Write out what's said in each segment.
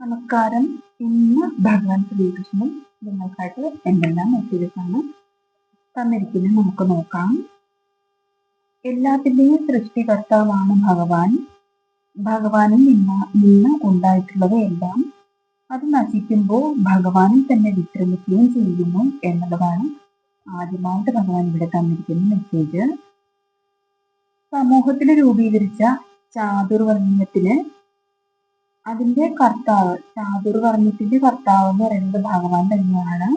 നമസ്കാരം. ഇന്ന് ഭഗവാൻ ശ്രീകൃഷ്ണൻ നിങ്ങൾക്കായിട്ട് എന്തെല്ലാം മെസ്സേജസ് ആണ് തന്നിരിക്കുന്നത് നമുക്ക് നോക്കാം. എല്ലാത്തിന്റെയും സൃഷ്ടികർത്താവാണ് ഭഗവാൻ. ഭഗവാനിൽ നിന്ന് നിന്ന് ഉണ്ടായിട്ടുള്ളത് എല്ലാം അത് നശിക്കുമ്പോൾ ഭഗവാനിൽ തന്നെ വിശ്രമിക്കുകയും ചെയ്യുന്നു എന്നുള്ളതാണ് ആദ്യമായിട്ട് ഭഗവാൻ ഇവിടെ തന്നിരിക്കുന്ന മെസ്സേജ് സമൂഹത്തിന് രൂപീകരിച്ച ചാതുർവർണയത്തിന് അതിന്റെ കർത്താവ് ചാതുർവർണത്തിന്റെ കർത്താവ് എന്ന് പറയുന്നത് ഭഗവാൻ തന്നെയാണ്.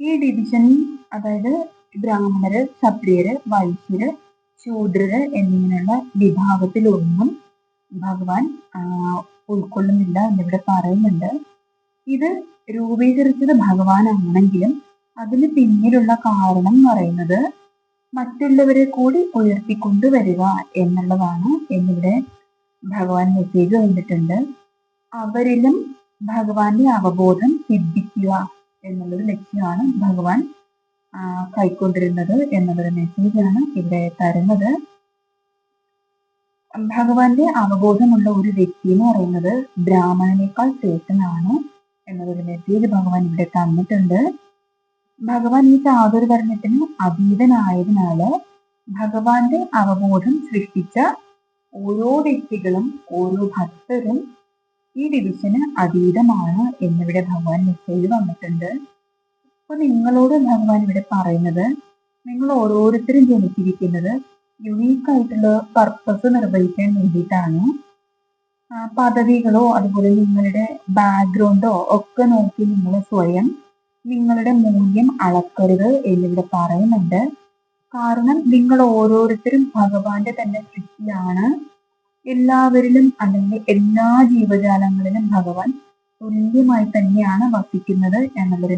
ഈ ഡിവിഷൻ അതായത് ബ്രാഹ്മണര് ക്ഷത്രിയര് വൈശ്യര് ശൂദ്രര് എന്നിങ്ങനെയുള്ള വിഭാഗത്തിലൊന്നും ഭഗവാൻ ഉൾക്കൊള്ളുന്നില്ല എന്നിവിടെ പറയുന്നുണ്ട്. ഇത് രൂപീകരിച്ചത് ഭഗവാനാണെങ്കിലും അതിന് പിന്നിലുള്ള കാരണം എന്ന് പറയുന്നത് മറ്റുള്ളവരെ കൂടി ഉയർത്തിക്കൊണ്ടുവരിക എന്നുള്ളതാണ് എന്നിവിടെ ഭഗവാൻ മെസ്സേജ് വന്നിട്ടുണ്ട്. അവരിലും ഭഗവാന്റെ അവബോധം സിദ്ധിക്കുക എന്നുള്ളൊരു ലക്ഷ്യമാണ് ഭഗവാൻ കൈക്കൊണ്ടിരുന്നത് എന്നുള്ളൊരു മെസ്സേജാണ് ഇവിടെ തരുന്നത്. ഭഗവാന്റെ അവബോധമുള്ള ഒരു വ്യക്തി എന്ന് പറയുന്നത് ബ്രാഹ്മണനേക്കാൾ ശ്രേഷ്ഠനാണ് എന്നതൊരു മെസ്സേജ് ഭഗവാൻ ഇവിടെ തന്നിട്ടുണ്ട്. ഭഗവാൻ ഈ ചാതുർവർണത്തിന് അതീതനായതിനാല് ഭഗവാന്റെ അവബോധം സൃഷ്ടിച്ച ഓരോ വ്യക്തികളും ഓരോ ഭക്തരും ഈ ഡിവിഷന് അതീതമാണ് എന്നിവിടെ ഭഗവാൻ മെസ്സേജ് വന്നിട്ടുണ്ട്. അപ്പൊ നിങ്ങളോട് ഭഗവാൻ ഇവിടെ പറയുന്നത് നിങ്ങൾ ഓരോരുത്തരും ജനിച്ചിരിക്കുന്നത് യുണീക്ക് ആയിട്ടുള്ള പർപ്പസ് നിർവഹിക്കാൻ വേണ്ടിയിട്ടാണ്. പദവികളോ അതുപോലെ നിങ്ങളുടെ ബാക്ക്ഗ്രൗണ്ടോ ഒക്കെ നോക്കി നിങ്ങൾ സ്വയം നിങ്ങളുടെ മൂല്യം അളക്കരുത് എന്നിവിടെ പറയുന്നുണ്ട്. കാരണം നിങ്ങൾ ഓരോരുത്തരും ഭഗവാന്റെ തന്നെ സൃഷ്ടിയാണ്. എല്ലാവരിലും അല്ലെങ്കിൽ എല്ലാ ജീവജാലങ്ങളിലും ഭഗവാൻ തുല്യമായി തന്നെയാണ് വസിക്കുന്നത് എന്നുള്ളൊരു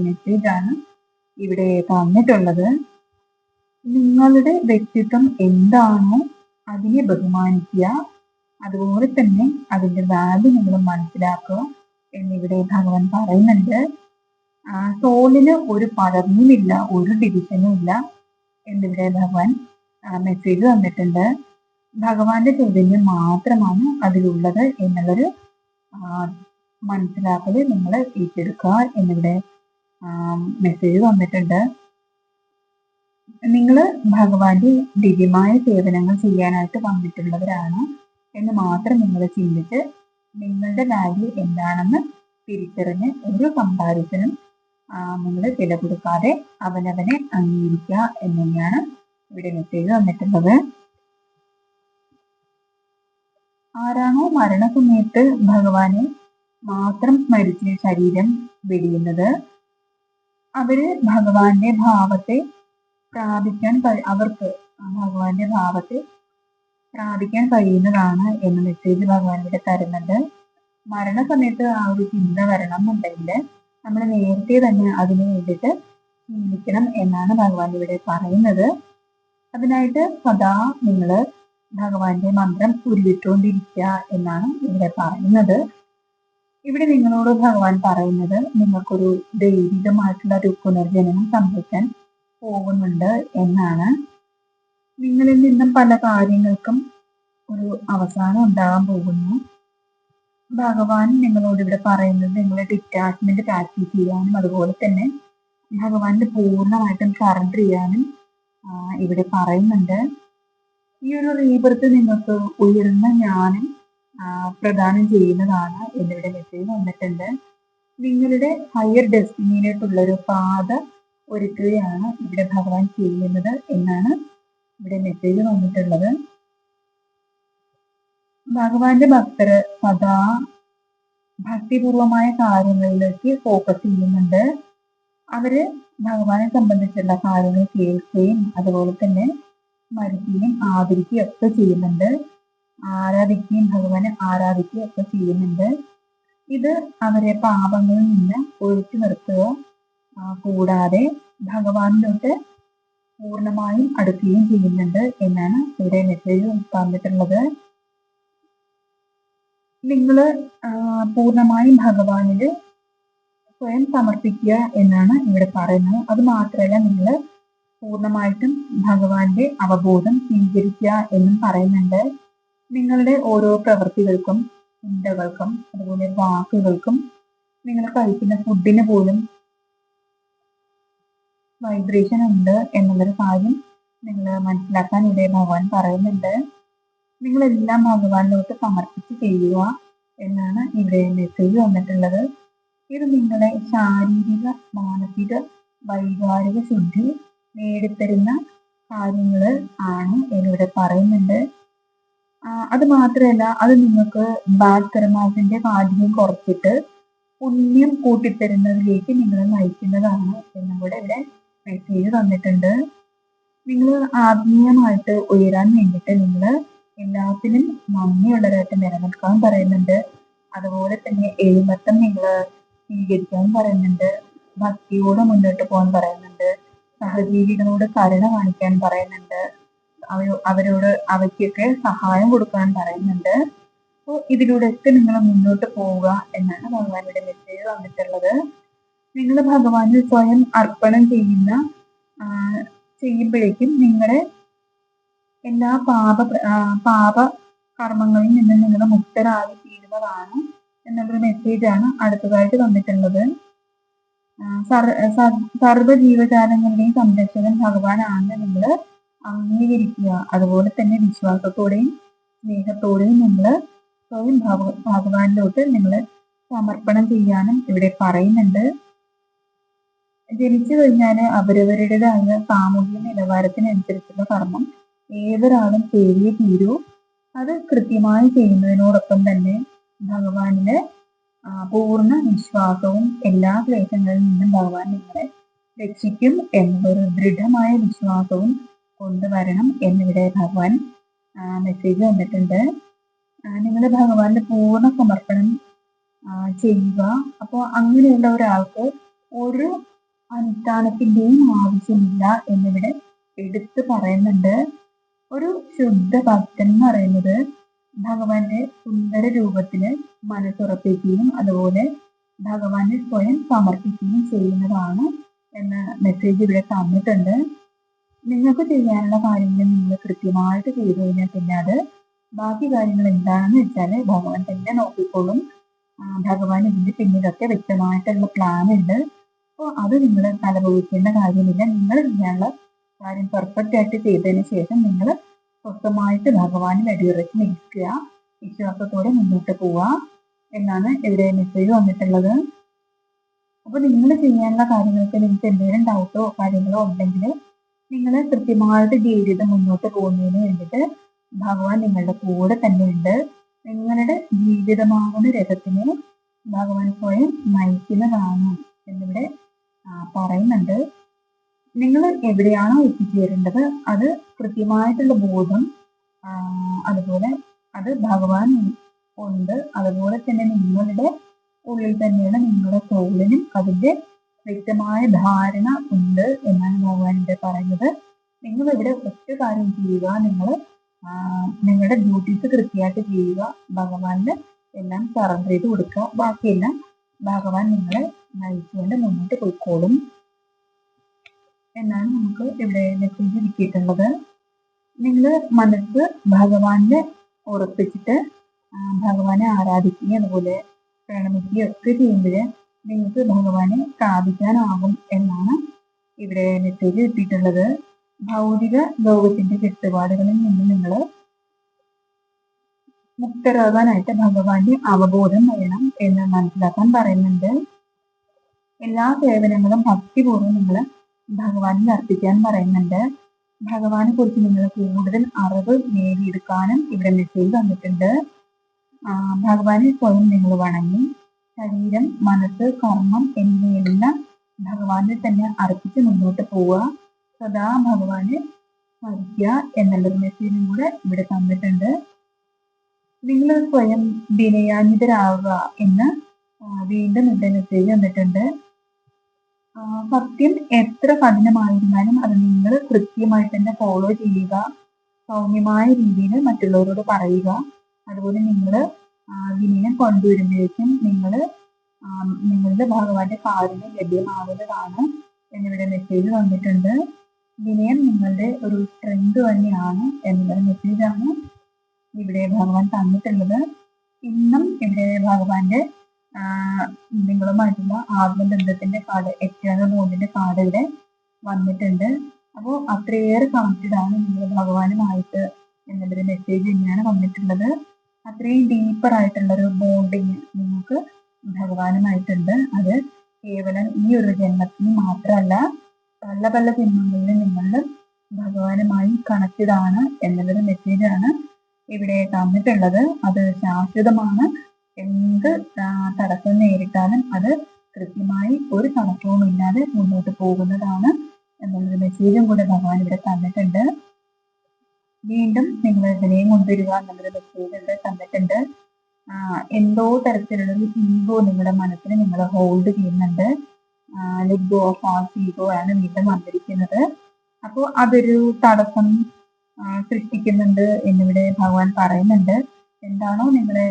ആണ് ഇവിടെ തന്നിട്ടുള്ളത്. നിങ്ങളുടെ വ്യക്തിത്വം എന്താണോ അതിനെ ബഹുമാനിക്കുക. അതുപോലെ തന്നെ അതിന്റെ വാല്യൂ നിങ്ങൾ മനസ്സിലാക്കുക എന്നിവിടെ ഭഗവാൻ പറയുന്നുണ്ട്. സോളിന് ഒരു പടർന്നുമില്ല ഒരു ഡിവിഷനും ഇല്ല. എന്നിവിടെ ഭഗവാൻ മെസ്സേജ് തന്നിട്ടുണ്ട് ഭഗവാന്റെ ചൈതന്യം മാത്രമാണ് അതിലുള്ളത് എന്നുള്ളൊരു മനസ്സിലാക്കൽ നിങ്ങൾ ഏറ്റെടുക്കുക എന്നിവിടെ മെസ്സേജ് തന്നിട്ടുണ്ട് നിങ്ങൾ ഭഗവാന്റെ ദിവ്യമായ സേവനങ്ങൾ ചെയ്യാനായിട്ട് വന്നിട്ടുള്ളവരാണ് എന്ന് മാത്രം നിങ്ങൾ ചിന്തിച്ച് നിങ്ങളുടെ വാല്യൂ എന്താണെന്ന് തിരിച്ചറിഞ്ഞ് ഒരു കമ്പാരിസനും നിങ്ങൾ വില കൊടുക്കാതെ അവനവനെ അംഗീകരിക്കുക എന്ന് തന്നെയാണ് ഇവിടെ മെസ്സേജ് വന്നിട്ടുള്ളത്. ആരാണോ മരണസമയത്ത് ഭഗവാനെ മാത്രം സ്മരിച്ച് ശരീരം വെടിയുന്നത്. അവർ ഭഗവാന്റെ ഭാവത്തെ പ്രാപിക്കാൻ അവർക്ക് ഭഗവാന്റെ ഭാവത്തെ പ്രാപിക്കാൻ കഴിയുന്നതാണ് എന്ന മെസ്സേജ് ഭഗവാൻ ഇവിടെ തരുന്നുണ്ട്. മരണസമയത്ത് ആ ഒരു ചിന്ത വരണം എന്നുണ്ടെങ്കിൽ നമ്മൾ നേരത്തെ തന്നെ അതിനു വേണ്ടിയിട്ട് ജീവിക്കണം എന്നാണ് ഭഗവാൻ ഇവിടെ പറയുന്നത്. അതിനായിട്ട് സദാ നിങ്ങൾ ഭഗവാന്റെ മന്ത്രം ഉരുവിട്ടുകൊണ്ടിരിക്കുക എന്നാണ് ഇവിടെ പറയുന്നത്. ഇവിടെ നിങ്ങളോട് ഭഗവാൻ പറയുന്നത് നിങ്ങൾക്കൊരു ദൈവികമായിട്ടുള്ള ഒരു പുനർജനനം സംഭവിക്കാൻ പോകുന്നുണ്ട് എന്നാണ്. നിങ്ങളിൽ നിന്നും പല കാര്യങ്ങൾക്കും ഒരു അവസാനം ഉണ്ടാകാൻ പോകുന്നു. ഭഗവാൻ നിങ്ങളോട് ഇവിടെ പറയുന്നത് നിങ്ങളെ ഡിറ്റാച്ച്മെന്റ് പ്രാക്ടീസ് ചെയ്യാനും അതുപോലെ തന്നെ ഭഗവാന്റെ പൂർണമായിട്ടും സറണ്ടർ ചെയ്യാനും ഇവിടെ പറയുന്നുണ്ട്. ഈ ഒരു റീബർത്ത് നിങ്ങൾക്ക് ഉയർന്ന ജ്ഞാനം പ്രദാനം ചെയ്യുന്നതാണ് എന്നിവിടെ മെസ്സേജ് വന്നിട്ടുണ്ട്. നിങ്ങളുടെ ഹയർ ഡെസ്റ്റിനിയിലേക്കുള്ള ഒരു പാത ഒരുക്കുകയാണ് ഇവിടെ ഭഗവാൻ ചെയ്യുന്നത് എന്നാണ് ഇവിടെ മെസ്സേജ് വന്നിട്ടുള്ളത്. ഭഗവാന്റെ ഭക്തര് സദാ ഭക്തിപൂർവമായ കാര്യങ്ങളിലേക്ക് ഫോക്കസ് ചെയ്യുന്നുണ്ട്. അവർ ഭഗവാനെ സംബന്ധിച്ചുള്ള കാര്യങ്ങൾ കേൾക്കുകയും അതുപോലെ തന്നെ സ്മരിക്കുകയും ആദരിക്കുകയും ഒക്കെ ചെയ്യുന്നുണ്ട്. ആരാധിക്കുകയും ഭഗവാനെ ആരാധിക്കുകയും ഒക്കെ ചെയ്യുന്നുണ്ട്. ഇത് അവരെ പാപങ്ങളിൽ നിന്ന് ഒഴിച്ചു നിർത്തുക കൂടാതെ ഭഗവാനിലോട്ട് പൂർണമായും അടുക്കുകയും ചെയ്യുന്നുണ്ട് എന്നാണ് ഇവിടെ മെസ്സേജ് തന്നിട്ടുള്ളത്. നിങ്ങൾ പൂർണമായും ഭഗവാനിൽ സ്വയം സമർപ്പിക്കുക എന്നാണ് ഇവിടെ പറയുന്നത്. അത് മാത്രമല്ല നിങ്ങൾ പൂർണമായിട്ടും ഭഗവാന്റെ അവബോധം സ്വീകരിക്കുക എന്നും പറയുന്നുണ്ട്. നിങ്ങളുടെ ഓരോ പ്രവൃത്തികൾക്കും ചിന്തകൾക്കും അതുപോലെ വാക്കുകൾക്കും നിങ്ങൾ കഴിക്കുന്ന ഫുഡിന് പോലും വൈബ്രേഷൻ ഉണ്ട് എന്നുള്ളൊരു കാര്യം നിങ്ങൾ മനസ്സിലാക്കാൻ ഇവിടെ ഭഗവാൻ പറയുന്നുണ്ട്. നിങ്ങളെല്ലാം ഭഗവാനിലോട്ട് സമർപ്പിച്ച് ചെയ്യുക എന്നാണ് ഇവിടെ മെസ്സേജ് വന്നിട്ടുള്ളത്. ഇത് നിങ്ങളെ ശാരീരിക മാനസിക വൈകാരിക ശുദ്ധി നേടിത്തരുന്ന കാര്യങ്ങൾ ആണ് എന്നിവിടെ പറയുന്നുണ്ട്. അത് മാത്രമല്ല അത് നിങ്ങൾക്ക് ബാഡ് കർമാസിന്റെ കുറച്ചിട്ട് പുണ്യം കൂട്ടിത്തരുന്നതിലേക്ക് നിങ്ങളെ നയിക്കുന്നതാണ് എന്നും കൂടെ ഇവിടെ മെസ്സേജ് തന്നിട്ടുണ്ട് നിങ്ങൾ ആത്മീയമായിട്ട് ഉയരാൻ വേണ്ടിയിട്ട് നിങ്ങൾ എല്ലാത്തിനും നന്ദിയുള്ളവരായിട്ട് നിലനിൽക്കാൻ പറയുന്നുണ്ട്. അതുപോലെ തന്നെ എഴുമത്തം നിങ്ങൾ സ്വീകരിക്കാൻ പറയുന്നുണ്ട്. ഭക്തിയോടെ മുന്നോട്ട് പോകാൻ പറയുന്നുണ്ട്. സഹജീവികളോട് കരുണ കാണിക്കാൻ പറയുന്നുണ്ട്. അവരോട് അവയ്ക്കൊക്കെ സഹായം കൊടുക്കാൻ പറയുന്നുണ്ട്. അപ്പോൾ ഇതിലൂടെയൊക്കെ നിങ്ങൾ മുന്നോട്ട് പോവുക എന്നാണ് ഭഗവാനുടെ മെസ്സേജ് വന്നിട്ടുള്ളത്. നിങ്ങൾ ഭഗവാനിൽ സ്വയം അർപ്പണം ചെയ്യുന്ന ചെയ്യുമ്പോഴേക്കും നിങ്ങളുടെ എല്ലാ പാപ പാപ കർമ്മങ്ങളിൽ നിന്ന് നിങ്ങൾ മുക്തരായി തീരുന്നതാണ് എന്നുള്ളൊരു ആണ് അടുത്തതായിട്ട് തന്നിട്ടുള്ളത് സർവ ജീവജാലങ്ങളുടെയും സംരക്ഷകൻ ഭഗവാനാണെന്ന് നിങ്ങൾ അംഗീകരിക്കുക. അതുപോലെ തന്നെ വിശ്വാസത്തോടെയും സ്നേഹത്തോടെയും നിങ്ങൾ സ്വയം ഭഗവാനിലോട്ട് നിങ്ങൾ സമർപ്പണം ചെയ്യാനും ഇവിടെ പറയുന്നുണ്ട്. ജനിച്ചു കഴിഞ്ഞാൽ അവരവരുടേതായ സാമൂഹിക നിലവാരത്തിനനുസരിച്ചുള്ള കർമ്മം ഏതൊരാളും ചെയ്തേ തീരൂ. അത് കൃത്യമായി ചെയ്യുന്നതിനോടൊപ്പം തന്നെ ഭഗവാനിലെ പൂർണ വിശ്വാസവും എല്ലാ ക്ലേശങ്ങളിൽ നിന്നും ഭഗവാൻ നിങ്ങളെ രക്ഷിക്കും എന്നൊരു ദൃഢമായ വിശ്വാസവും കൊണ്ടുവരണം എന്നിവിടെ ഭഗവാൻ മെസ്സേജ് വന്നിട്ടുണ്ട്. നിങ്ങൾ ഭഗവാന്റെ പൂർണ സമർപ്പണം ചെയ്യുക. അപ്പോൾ അങ്ങനെയുള്ള ഒരാൾക്ക് ഒരു അനുഷ്ഠാനത്തിന്റെയും ആവശ്യമില്ല എന്നിവിടെ എടുത്തു പറയുന്നുണ്ട്. ഒരു ശുദ്ധ ഭക്തൻ എന്ന് പറയുന്നത് ഭഗവാന്റെ സുന്ദര രൂപത്തിന് മനസ്സുറപ്പിക്കുകയും അതുപോലെ ഭഗവാനെ സ്വയം സമർപ്പിക്കുകയും ചെയ്യുന്നതാണ് എന്ന മെസ്സേജ് ഇവിടെ തന്നിട്ടുണ്ട്. നിങ്ങൾക്ക് ചെയ്യാനുള്ള കാര്യങ്ങൾ നിങ്ങൾ കൃത്യമായിട്ട് ചെയ്തു കഴിഞ്ഞാൽ പിന്നെ അത് ബാക്കി കാര്യങ്ങൾ എന്താണെന്ന് വെച്ചാൽ ഭഗവാൻ തന്നെ നോക്കിക്കോളും. ഭഗവാൻ ഇതിന്റെ പിന്നിലൊക്കെ വ്യക്തമായിട്ടുള്ള പ്ലാൻ ഉണ്ട്. അപ്പോൾ അത് നിങ്ങൾ തലപോയിക്കേണ്ട കാര്യമില്ല. നിങ്ങൾ ചെയ്യാനുള്ള കാര്യം പെർഫെക്റ്റ് ആയിട്ട് ചെയ്തതിന് ശേഷം നിങ്ങൾ സ്വസ്ഥമായിട്ട് ഭഗവാനിൽ അടിയുറച്ച് നിൽക്കുക. വിശ്വാസത്തോടെ മുന്നോട്ട് പോവുക എന്നാണ് ഇവിടെ മെസ്സേജ് വന്നിട്ടുള്ളത്. അപ്പൊ നിങ്ങൾ ചെയ്യാനുള്ള കാര്യങ്ങൾക്ക് നിങ്ങൾക്ക് എന്തെങ്കിലും ഡൗട്ടോ കാര്യങ്ങളോ ഉണ്ടെങ്കിൽ നിങ്ങൾ കൃത്യമായിട്ട് ജീവിതം മുന്നോട്ട് പോകുന്നതിന് വേണ്ടിയിട്ട് ഭഗവാൻ നിങ്ങളുടെ കൂടെ തന്നെയുണ്ട്. നിങ്ങളുടെ ജീവിതമാകുന്ന രഥത്തിനെ ഭഗവാൻ സ്വയം നയിക്കുന്നതാണ് എന്നിവിടെ പറയുന്നുണ്ട്. നിങ്ങൾ എവിടെയാണോ എത്തിച്ചേരേണ്ടത് അത് കൃത്യമായിട്ടുള്ള ബോധം അതുപോലെ അത് ഭഗവാൻ ഉണ്ട്. അതുപോലെ തന്നെ നിങ്ങളുടെ ഉള്ളിൽ തന്നെയാണ് നിങ്ങളുടെ സോളിനും അതിന്റെ വ്യക്തമായ ധാരണ ഉണ്ട് എന്നാണ് ഭഗവാൻ ഇവിടെ പറയുന്നത്. നിങ്ങൾ ഇവിടെ ഒറ്റ കാര്യം ചെയ്യുക. നിങ്ങൾ നിങ്ങളുടെ ഡ്യൂട്ടീസ് കൃത്യമായിട്ട് ചെയ്യുക. ഭഗവാന്റെ എല്ലാം സറണ്ടർ ചെയ്ത് കൊടുക്കുക. ബാക്കിയെല്ലാം ഭഗവാൻ നിങ്ങളെ നയിച്ചുകൊണ്ട് മുന്നോട്ട് പോയിക്കോളും. എന്നാണ് നമുക്ക് ഇവിടെ മെസ്സേജ് കിട്ടിയിട്ടുള്ളത്. നിങ്ങൾ മനസ്സ് ഭഗവാനെ ഉറപ്പിച്ചിട്ട് ഭഗവാനെ ആരാധിക്കുകയും അതുപോലെ പ്രണമിക്കുകയും ഒക്കെ ചെയ്യുമ്പോൾ നിങ്ങൾക്ക് ഭഗവാനെ പ്രാപിക്കാനാകും എന്നാണ് ഇവിടെ മെസ്സേജ് കിട്ടിയിട്ടുള്ളത്. ഭൗതിക ലോകത്തിന്റെ ചുറ്റുപാടുകളിൽ നിന്ന് നിങ്ങൾ മുക്തരാകാനായിട്ട് ഭഗവാന്റെ അവബോധം വേണം എന്ന് മനസ്സിലാക്കാൻ പറയുന്നുണ്ട്. എല്ലാ സേവനങ്ങളും ഭക്തിപൂർവം നിങ്ങൾ ഭഗവാനിൽ അർപ്പിക്കാൻ പറയുന്നുണ്ട്. ഭഗവാനെ കുറിച്ച് നിങ്ങൾ കൂടുതൽ അറിവ് നേടിയെടുക്കാനും ഇവിടെ മെസ്സേജ് തന്നിട്ടുണ്ട് ഭഗവാനെ സ്വയം നിങ്ങൾ വണങ്ങി. ശരീരം മനസ്സ് കർമ്മം എന്നിവയെല്ലാം ഭഗവാനെ തന്നെ അർപ്പിച്ച് മുന്നോട്ട് പോവുക. സദാ ഭഗവാനെ സ്മരിക്കുക എന്നുള്ളൊരു മെസ്സേജും കൂടെ ഇവിടെ തന്നിട്ടുണ്ട്. നിങ്ങൾ സ്വയം വിനയാന്വിതരാവുക എന്ന് വീണ്ടും ഇവിടെ മെസ്സേജ് തന്നിട്ടുണ്ട് സത്യം എത്ര കഠിനമായിരുന്നാലും അത് നിങ്ങൾ കൃത്യമായി തന്നെ ഫോളോ ചെയ്യുക. സൗമ്യമായ രീതിയിൽ മറ്റുള്ളവരോട് പറയുക. അതുപോലെ നിങ്ങൾ വിനയം കൊണ്ടുവരുമ്പോഴേക്കും നിങ്ങൾ നിങ്ങളുടെ ഭഗവാന്റെ കാരുണ്യം ലഭ്യമാകുന്നതാണ് എന്നിവിടെ മെസ്സേജ് വന്നിട്ടുണ്ട്. വിനയം നിങ്ങളുടെ ഒരു സ്ട്രെങ്ത് തന്നെയാണ് എന്നുള്ള മെസ്സേജാണ് ഇവിടെ ഭഗവാൻ തന്നിട്ടുള്ളത്. ഇന്നും ഇവിടെ ഭഗവാന്റെ നിങ്ങളുമായിട്ടുള്ള ആത്മബന്ധത്തിന്റെ കാർഡ് എട്ടാണ് മൂന്നിന്റെ കാർഡ് ഇവിടെ വന്നിട്ടുണ്ട്. അപ്പോൾ അത്രയേറെ കണക്റ്റഡ് ആണ് നിങ്ങൾ ഭഗവാനുമായിട്ട് എന്നുള്ളൊരു മെസ്സേജ് തന്നെയാണ് വന്നിട്ടുള്ളത്. അത്രയും ഡീപ്പർ ആയിട്ടുള്ള ഒരു ബോണ്ടിങ് നിങ്ങൾക്ക് ഭഗവാനുമായിട്ടുണ്ട്. അത് കേവലം ഈ ഒരു ജന്മത്തിന് മാത്രമല്ല പല പല ജന്മങ്ങളിലും നിങ്ങൾ ഭഗവാനുമായി കണക്റ്റഡ് ആണ് എന്നുള്ളൊരു മെസ്സേജാണ് ഇവിടെ തന്നിട്ടുള്ളത്. അത് ശാശ്വതമാണ്. എന്ത് തടസ്സം നേരിട്ടാലും അത് കൃത്യമായി ഒരു തടസ്സവും ഇല്ലാതെ മുന്നോട്ട് പോകുന്നതാണ് എന്നുള്ളൊരു മെസ്സേജും കൂടെ ഭഗവാൻ ഇവിടെ തന്നിട്ടുണ്ട്. വീണ്ടും നിങ്ങൾ ഇതിനെയും കൊണ്ടുവരിക എന്നുള്ളൊരു മെസ്സേജ് ഇവിടെ തന്നിട്ടുണ്ട്. എന്തോ തരത്തിലുള്ളൊരു ഈഗോ നിങ്ങളുടെ മനസ്സിന് നിങ്ങൾ ഹോൾഡ് ചെയ്യുന്നുണ്ട്. Let go of as ego ആണ് വീണ്ടും വന്നിരിക്കുന്നത്. അപ്പോൾ അതൊരു തടസ്സം സൃഷ്ടിക്കുന്നുണ്ട് എന്നിവിടെ ഭഗവാൻ പറയുന്നുണ്ട്. എന്താണോ നിങ്ങളെ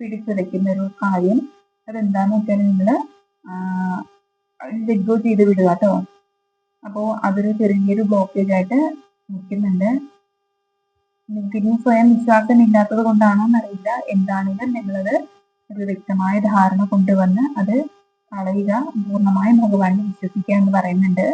പിടിച്ചുലയ്ക്കുന്ന ഒരു കാര്യം. അതെന്താന്ന് വെച്ചാൽ നിങ്ങൾ ലെഗോ ചെയ്ത് വിടുക കേട്ടോ. അപ്പോൾ അതൊരു ചെറിയൊരു ബ്ലോക്കേജ് ആയിട്ട് നിൽക്കുന്നുണ്ട്. നിങ്ങൾക്ക് ഇനി സ്വയം വിശ്വാസം ഇല്ലാത്തത് കൊണ്ടാണോ എന്നറിയില്ല എന്താണെങ്കിലും നിങ്ങളത് ഒരു വ്യക്തമായ ധാരണ കൊണ്ടുവന്ന് അത് കളയുക പൂർണമായും ഭഗവാനെ വിശ്വസിക്കുക എന്ന് പറയുന്നുണ്ട്.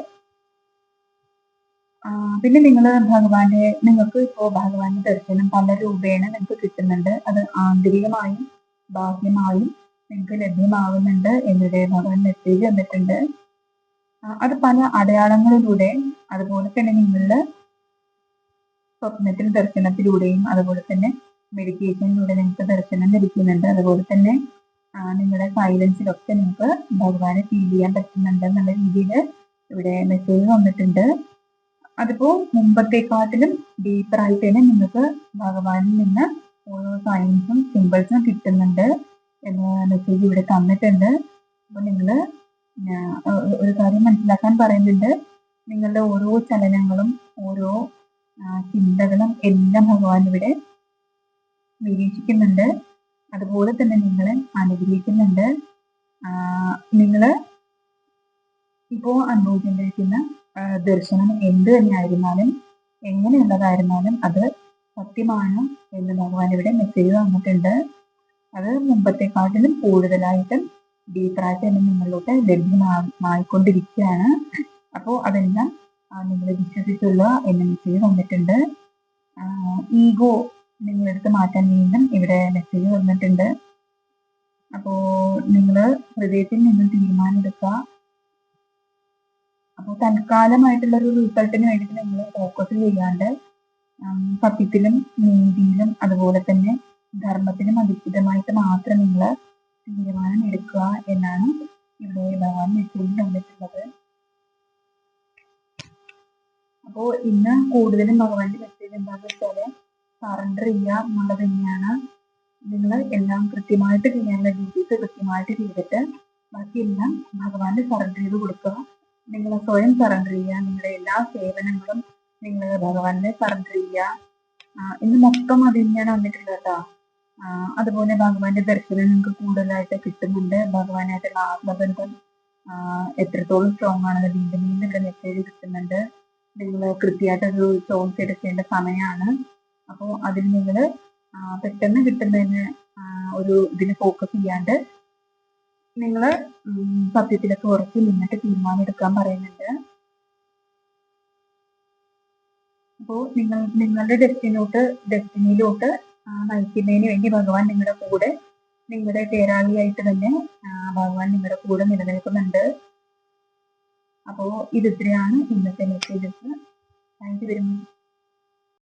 പിന്നെ നിങ്ങൾ ഭഗവാന്റെ നിങ്ങൾക്ക് ഇപ്പോ ഭഗവാന്റെ ദർശനം പല രൂപേണ നിങ്ങൾക്ക് കിട്ടുന്നുണ്ട്. അത് ആന്തരികമായും ബാഹ്യമായും നിങ്ങൾക്ക് ലഭ്യമാകുന്നുണ്ട് എന്നിവിടെ ഭഗവാൻ മെസ്സേജ് തന്നിട്ടുണ്ട്. അത് പല അടയാളങ്ങളിലൂടെ അതുപോലെ തന്നെ നിങ്ങളുടെ സ്വപ്നത്തിൽ ദർശനത്തിലൂടെയും അതുപോലെ തന്നെ മെഡിറ്റേഷനിലൂടെ നിങ്ങൾക്ക് ദർശനം ലഭിക്കുന്നുണ്ട്. അതുപോലെ തന്നെ നിങ്ങളുടെ സൈലൻസിലൊക്കെ നിങ്ങൾക്ക് ഭഗവാനെ ഫീൽ ചെയ്യാൻ പറ്റുന്നുണ്ട് എന്നുള്ള രീതിയിൽ ഇവിടെ മെസ്സേജ് വന്നിട്ടുണ്ട്. അതിപ്പോ മുമ്പത്തെക്കാട്ടിലും ഡീപ്പർ ആയിട്ട് തന്നെ നിങ്ങൾക്ക് ഭഗവാനിൽ നിന്ന് ഓരോ സൈൻസും സിമ്പിൾസും കിട്ടുന്നുണ്ട് എന്ന മെസ്സേജ് ഇവിടെ തന്നിട്ടുണ്ട്. അപ്പൊ നിങ്ങൾ ഒരു കാര്യം മനസ്സിലാക്കാൻ പറയുന്നുണ്ട്. നിങ്ങളുടെ ഓരോ ചലനങ്ങളും ഓരോ ചിന്തകളും എല്ലാം ഭഗവാൻ ഇവിടെ നിരീക്ഷിക്കുന്നുണ്ട്. അതുപോലെ തന്നെ നിങ്ങളെ അനുഗ്രഹിക്കുന്നുണ്ട്. നിങ്ങൾ ഇപ്പോൾ അനുഭവിച്ചുകൊണ്ടിരിക്കുന്ന ആ, ദർശനം എന്ത് തന്നെയായിരുന്നാലും എങ്ങനെയുള്ളതായിരുന്നാലും അത് സത്യമാണ് എന്ന് ഭഗവാൻ ഇവിടെ മെസ്സേജ് തന്നിട്ടുണ്ട്. അത് മുമ്പത്തെക്കാട്ടിലും കൂടുതലായിട്ടും ഡീപ്പറായിട്ട് തന്നെ നിങ്ങളിലോട്ട് ലഭ്യമായിക്കൊണ്ടിരിക്കുകയാണ്. അപ്പോൾ അതെല്ലാം നിങ്ങൾ വിശ്വസിച്ചുള്ള എന്ന് മെസ്സേജ് തന്നിട്ടുണ്ട്. ഈഗോ നിങ്ങളെടുത്ത് മാറ്റാൻ വീണ്ടും ഇവിടെ മെസ്സേജ് തന്നിട്ടുണ്ട്. അപ്പോൾ നിങ്ങൾ ഹൃദയത്തിൽ നിന്ന് തീരുമാനം എടുക്കുക അപ്പോൾ തൽക്കാലമായിട്ടുള്ള ഒരു റിസൾട്ടിന് വേണ്ടിയിട്ട് നമ്മൾ ഫോക്കസ് ചെയ്യാണ്ട് സത്യത്തിലും നീതിയിലും അതുപോലെ തന്നെ ധർമ്മത്തിനും അധിഷ്ഠിതമായിട്ട് മാത്രം നിങ്ങൾ തീരുമാനം എടുക്കുക എന്നാണ് ഇവിടെ ഭഗവാൻ മെസ്സേജ് തന്നിട്ടുള്ളത് അപ്പോൾ ഇന്ന് കൂടുതലും ഭഗവാന്റെ മെസ്സേജ് എന്താണെന്ന് വെച്ചാൽ സറണ്ടർ ചെയ്യുക എന്നുള്ളത് തന്നെയാണ്. നിങ്ങൾ എല്ലാം കൃത്യമായിട്ട് ചെയ്യാനുള്ള ഡ്യൂട്ടീസ് കൃത്യമായിട്ട് ചെയ്തിട്ട് ബാക്കിയെല്ലാം ഭഗവാന്റെ സറണ്ടർ ചെയ്ത് കൊടുക്കുക. നിങ്ങൾ സ്വയം സറണ്ടർ ചെയ്യുക നിങ്ങളുടെ എല്ലാ സേവനങ്ങളും നിങ്ങൾ ഭഗവാനെ സറണ്ടർ ചെയ്യുക ഇന്ന് മൊത്തം അത് തന്നെയാണ് വന്നിട്ടുള്ളത് കേട്ടോ. അതുപോലെ ഭഗവാന്റെ ദർശനം നിങ്ങൾക്ക് കൂടുതലായിട്ട് കിട്ടുന്നുണ്ട്. ഭഗവാനായിട്ടുള്ള ആത്മബന്ധം എത്രത്തോളം സ്ട്രോങ് ആണെന്ന് വീണ്ടും വീണ്ടും ഇവിടെ മെസ്സേജ് കിട്ടുന്നുണ്ട്. നിങ്ങൾ കൃത്യമായിട്ടൊരു ചോയ്സ് എടുക്കേണ്ട സമയമാണ്. അപ്പോൾ അതിൽ നിങ്ങൾ പെട്ടെന്ന് കിട്ടുന്നതിന് ഒരു ഇതിന് ഫോക്കസ് ചെയ്യാണ്ട് നിങ്ങൾ സത്യത്തിലൊക്കെ ഉറച്ചു നിന്നിട്ട് തീരുമാനം എടുക്കാൻ പറയുന്നുണ്ട്. അപ്പോൾ നിങ്ങൾ നിങ്ങളുടെ ഡെസ്റ്റിനോട്ട് ഡെസ്റ്റിനിയിലോട്ട് നയിക്കുന്നതിന് വേണ്ടി ഭഗവാൻ നിങ്ങളുടെ കൂടെ നിങ്ങളുടെ തേരാളിയായിട്ട് തന്നെ ഭഗവാൻ നിങ്ങളുടെ കൂടെ നിലനിൽക്കുന്നുണ്ട്. അപ്പോൾ ഇത് ഇത്രയാണ് ഇന്നത്തെ messages thank you very much